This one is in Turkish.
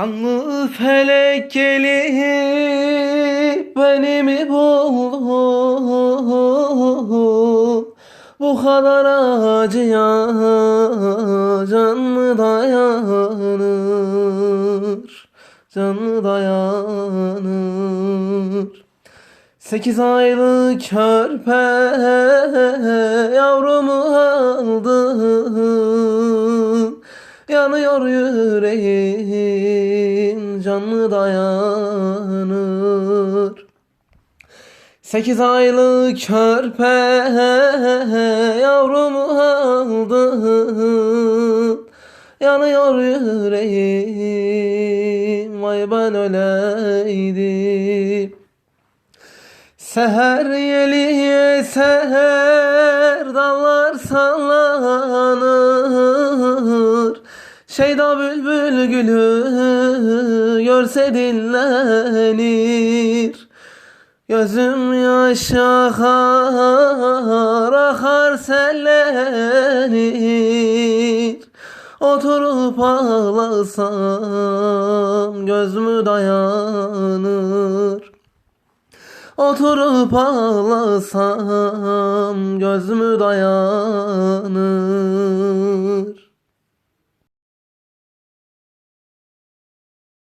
Kanlı felek gelip beni mi buldu? Bu kadar acıya can mı dayanır? Can mı dayanır? Sekiz aylık körpe yavrumu Yanıyor yüreğim can mı dayanır Sekiz aylık körpe yavrumu aldım Yanıyor yüreğim Vay ben öleydim. Seher yeli eser dallar sallanır Şeyda bülbül gülü görse dinlenir. Gözüm yaş akar akar sellenir. Oturup ağlasam göz mü dayanır? Oturup ağlasam göz mü dayanır